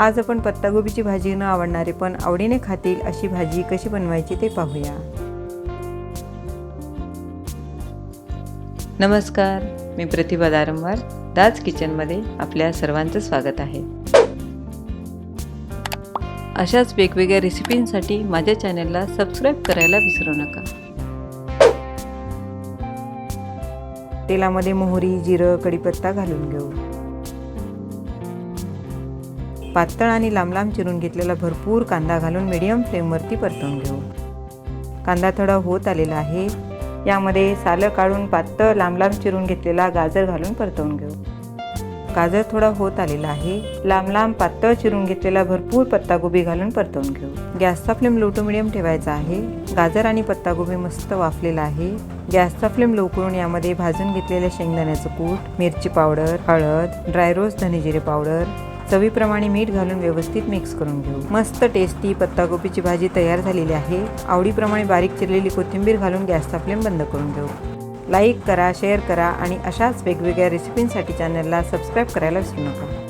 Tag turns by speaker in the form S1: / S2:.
S1: आज आपण पत्तागोबीची भाजी न आवडणारे पण आवडीने खातील अशी भाजी कशी बनवायची ते पाहूया. नमस्कार मी प्रतिभा दारंवार दाज किचनमध्ये आपल्या सर्वांचं स्वागत आहे. अशाच वेगवेगळ्या रेसिपींसाठी माझ्या चॅनलला सबस्क्राईब करायला विसरू नका. तेलामध्ये मोहरी जिरं कढीपत्ता घालून घेऊ. पातळ आणि लांब लांब चिरून घेतलेला भरपूर कांदा घालून मिडियम फ्लेमवरती परतून घेऊ. कांदा थोडा होत आलेला आहे. यामध्ये सालं काढून पातळ लांब लांब चिरून घेतलेला गाजर घालून परतवून घेऊ. गाजर थोडा होत आलेला आहे. लांब लांब पातळ चिरून घेतलेला भरपूर पत्तागोबी घालून परतवून घेऊ. गॅसचा फ्लेम लो टू मिडियम ठेवायचा आहे. गाजर आणि पत्तागोबी मस्त वाफलेला आहे. गॅसचा फ्लेम लो करून यामध्ये भाजून घेतलेल्या शेंगदाण्याचं कूट मिरची पावडर हळद ड्राय रोज धनेजिरे पावडर चवीप्रमाणे मीठ घालून व्यवस्थित मिक्स करून घेऊ. मस्त टेस्टी पत्तागोबीची भाजी तयार झालेली आहे. आवडीप्रमाणे बारीक चिरलेली कोथिंबीर घालून गॅसचा फ्लेम बंद करून घेऊ. लाईक करा शेअर करा आणि अशाच वेगवेगळ्या रेसिपींसाठी चॅनलला सबस्क्राईब करायला विसरू नका.